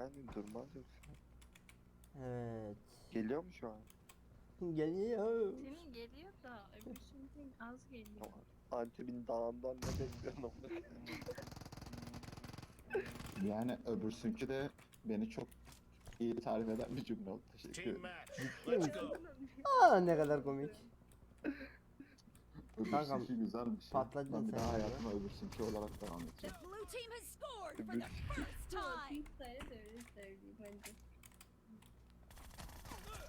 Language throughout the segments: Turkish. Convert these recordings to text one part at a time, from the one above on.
Yani durmaz yoksa. Evet. Geliyor mu şu an? Geliyor. Senin geliyor da öbürsünün az geliyor. Antep'in dağından ne bekliyorsun koyayım? Yani öbürsünkü de beni çok iyi tarif eden bir cümle oldu. Teşekkür Team ederim. match. Let's go. Aa ne kadar komik. Kankam, Öbürsünkü güzelmiş. ya. patladın Ben bir sen daha ya. hayatıma öbürsünkü olarak devam The edeceğim. blue team has scored for the first time. Pizza'ya da öyle söyleyeyim hadi.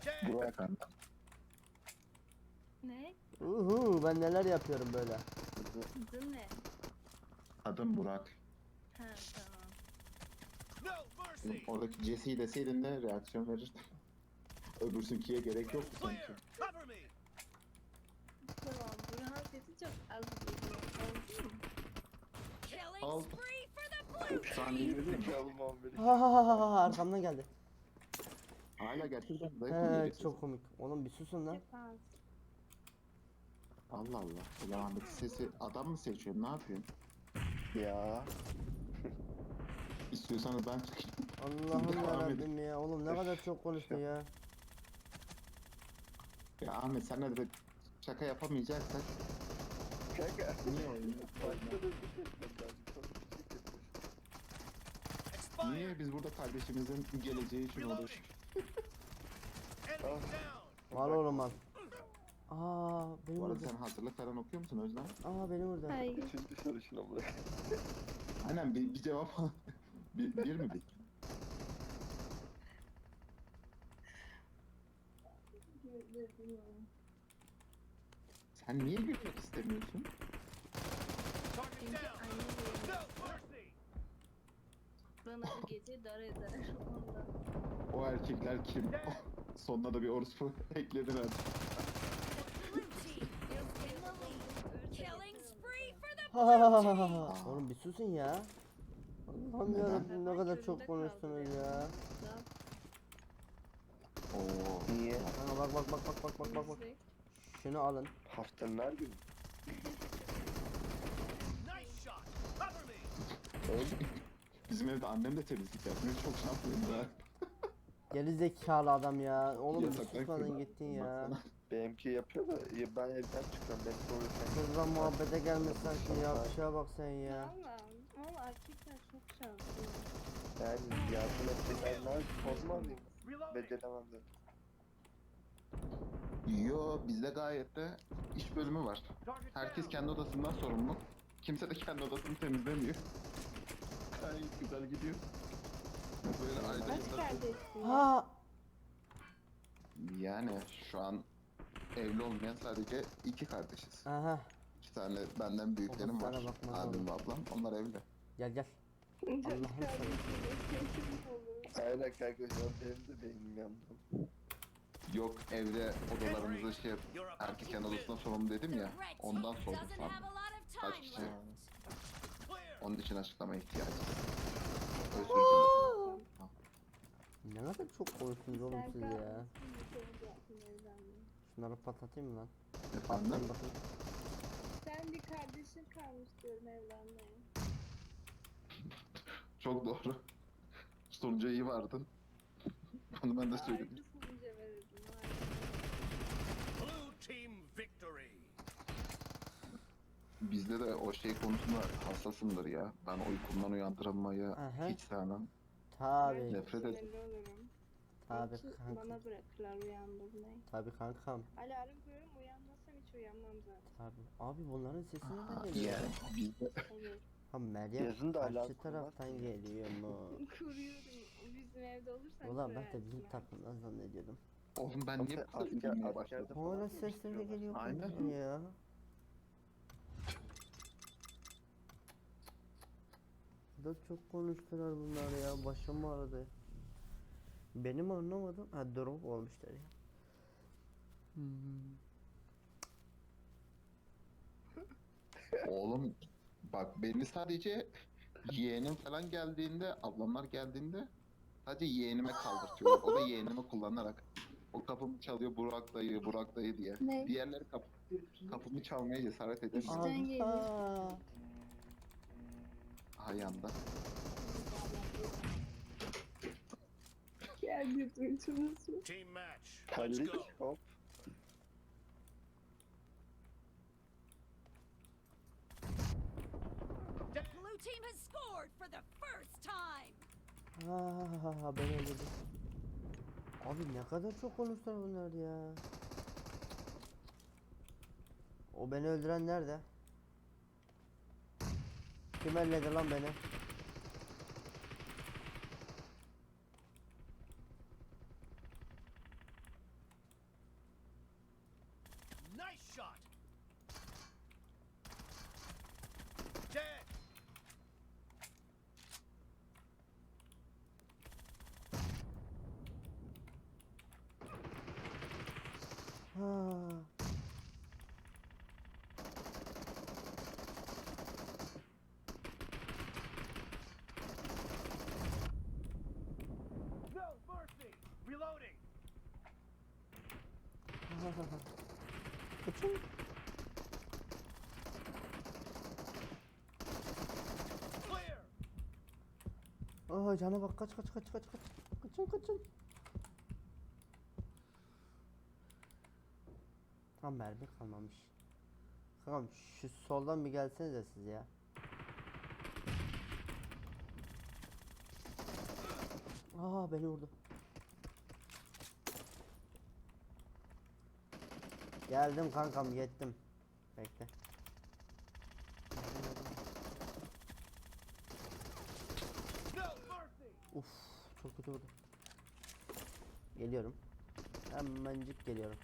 Tag. Buraya kanka. Ne? Uhu ben neler yapıyorum böyle. Adı ne? Adım Burak. Ha tamam. No mercy. Oradaki Jesse'yi deseydin de reaksiyon verirdim. Öbürsünkiye gerek yoktu sanki. Clear. Cover me. Sesi çok az geliyor. Oldu mu? Killing Al. spree for the blue 3 saniye mi? Zekalı muhabbeti. Ha ha ha ha ha arkamdan geldi. Hala gerçekten zayıf mı He çok komik. Oğlum bir susun lan. Allah Allah. Kulağındaki sesi adam mı seçiyor? Ne yapıyorsun? Ya. İstiyorsanız ben çıkayım. Allah'ım Devam yarabbim ya. Oğlum ne kadar çok konuştun ya. Ya Ahmet senle de şaka yapamayacaksak Kanka. niye oynuyorsun? Başta da bir şey bir şey. Niye biz burada kardeşimizin geleceği için uğraşıyoruz? Down. Var oğlum al. Aa beni Bu arada sen hazırlık falan okuyor musun Özlem? Aa beni vurdu. Hayır. Üçüncü soruşuna bırak. Aynen bir, bir cevap al. bir, bir mi bir? Sen niye gülmek istemiyorsun? Çünkü down. anne benim No mercy. bana bu gece dar eder. Ondan. O erkekler kim? Sonuna da bir orospu ekledin. Killing spree for the Ha ha. Oğlum bir susun ya. Allah'ım Neden? yarabbim ne kadar çok konuştunuz ya. Oo. Niye? Kanka bak bak bak bak bak bak bak bak. Şunu alın. Haftanın her günü. Nice shot. Cover me. Öyle. Bizim evde annem de temizlik yapmıyor. Çok şanslıyım da. Geri zekalı adam ya. Oğlum bir Yasaklar gittin ya. Baksana. Benimki yapıyor da ya ben evden çıkıyorum. Ben doğru Kızla muhabbete gelmesen ki ya bir şeye bak sen ya. Valla. Ama erkekler çok şanslı. Yani yardım pozma alayım. Reloading. Beceremem de. Yo bizde gayet de iş bölümü var. Herkes kendi odasından sorumlu. Kimse de kendi odasını temizlemiyor. Gayet güzel gidiyor. Böyle ayda Kaç yılda- kardeşsin? Ha Yani şu an evli olmayan sadece iki kardeşiz. Aha İki tane benden büyüklerim Oğlum var. sana Abim ve ablam. Onlar evli. gel gel. Allah'ım sana. Aynen kanka şu an benim de beynim yandı. Yok evde odalarımızı şey erkek win. odasına sorumlu dedim ya. Ondan sordum of Kaç kişi? Onun için açıklama ihtiyacı. Özür dilerim. Ne kadar çok konuştunuz oğlum siz ya. Şunları patlatayım mı lan? Efendim? Patlayın bakayım. Sen bir kardeşin kalmış diyorum evlenmeye. Çok doğru. Sonuca iyi vardın. Onu ben de söyledim. Ayrı sonuca verirdim. Blue team victory. Bizde de o şey konusunda hassasımdır ya. Ben uykumdan uyandırılmayı Aha. hiç sevmem. Tabi Nefret ederim. Sinirli olurum. tabi Belki kanka. Bana bırakırlar uyandırmayı. Tabi kankam. Alarm koyuyorum uyanmazsam hiç uyanmam zaten. Tabi. Abi bunların sesi nereden geliyor? Yani bizde. Ha Meryem Yazın da karşı taraftan geliyor mu? Kuruyorum. Bizim evde olursan Ulan ben de bizim takımdan zannediyordum. Oğlum ben niye bu kadar üzülmeye başladım? Hala sesleri değiştiriyorlar. geliyor Aynen. ya. Da çok konuştular bunlar ya. Başım ağrıdı. Benim anlamadım. Ha drop olmuşlar ya. Hmm. Oğlum bak beni sadece yeğenim falan geldiğinde, ablamlar geldiğinde sadece yeğenime kaldırtıyorlar. O da yeğenimi kullanarak. O kapımı çalıyor Burak dayı, Burak dayı diye. Ne? Diğerleri kap kapımı çalmaya cesaret edemiyor. Üstten geliyor. Aha. Aha yanda. Kendi duyduğunuzu. Team match. Let's Terlik go. hop. Blue team has scored for the first time. Ha ben öldürdüm. Abi ne kadar çok konuştular bunlar ya. O beni öldüren nerede? Kim elledi lan beni? Nice shot. Dead. Ha. No mercy. Reloading. Kaçın. Aa cana bak kaç kaç kaç kaç kaç. Kaçın kaçın. Tam mermi kalmamış. Tamam şu soldan bir gelsenize siz ya. Aa beni vurdu. Geldim kankam yettim. Bekle. Uf çok kötü vurdu. Geliyorum. Hemencik geliyorum.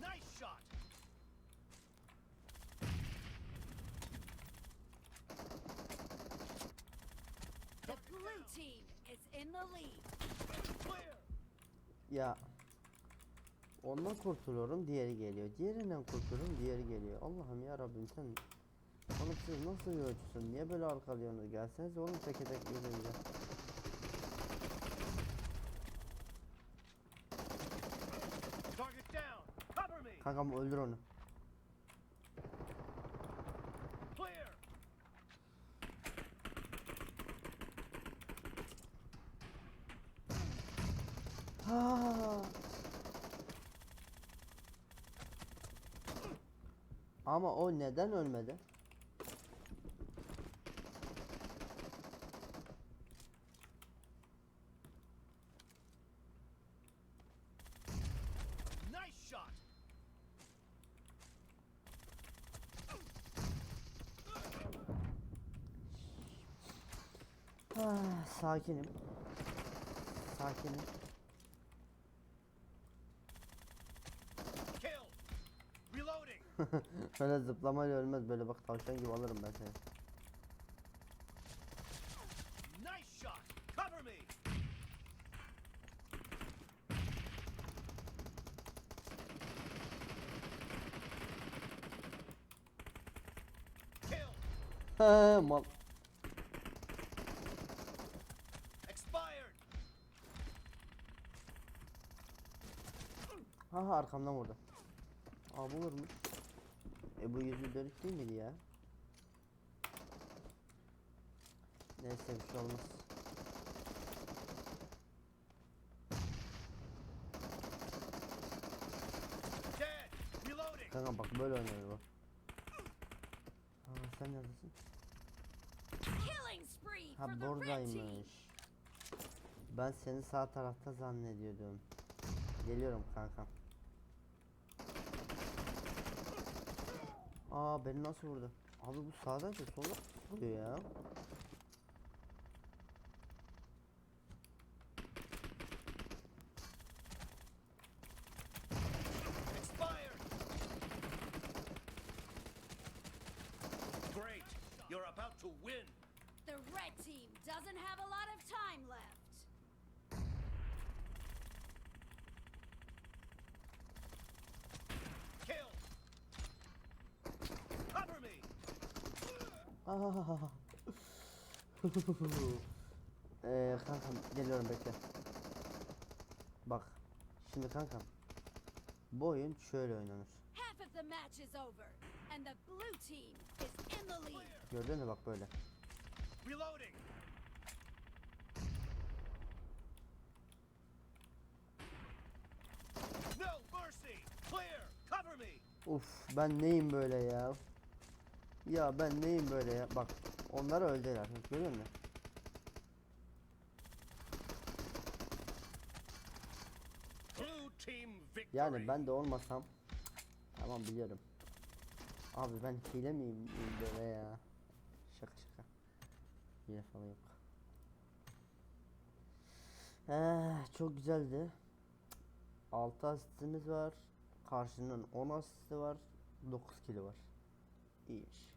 Nice shot. The blue team is in the lead. Clear. Ya Ondan kurtuluyorum diğeri geliyor. Diğerinden kurtuluyorum diğeri geliyor. Allah'ım ya Rabbim sen Oğlum siz nasıl ölçüsün? Niye böyle arkalıyorsunuz? Gelseniz oğlum teke tek me. Kankam öldür onu. Clear. Ha. Ama o neden ölmedi? Ah, sakinim. Sakinim. Böyle zıplamayla ölmez. Böyle bak tavşan gibi alırım ben seni. Nice shot. Cover me. Kill. Ha, mal. Ha arkamdan vurdu. Aa bu vurmuş. E bu yüzü dönük değil miydi ya? Neyse bir şey olmaz. Kanka bak böyle oynuyor bu. Aa sen neredesin? Ha buradaymış. Ben seni sağ tarafta zannediyordum. Geliyorum kanka. Aa beni nasıl vurdu? Abi bu sağdan da sola vuruyor ya. Expired. Great. You're about to win. The red team doesn't have a lot of time left. Kill. Cover me. Eee kankam geliyorum bekle. Bak. Şimdi kankam. Bu oyun şöyle oynanır. Gördün mü bak böyle. Reloading. No mercy. Clear. Cover me. Uf ben neyim böyle ya? Ya ben neyim böyle ya? Bak onlar öldüler. Görüyor musun? Yani ben de olmasam tamam biliyorum. Abi ben hile miyim böyle ya? Şaka şaka. Hile falan yok. Eh, çok güzeldi. 6 asistimiz var. Karşının 10 asisti var. 9 kili var. İyiymiş.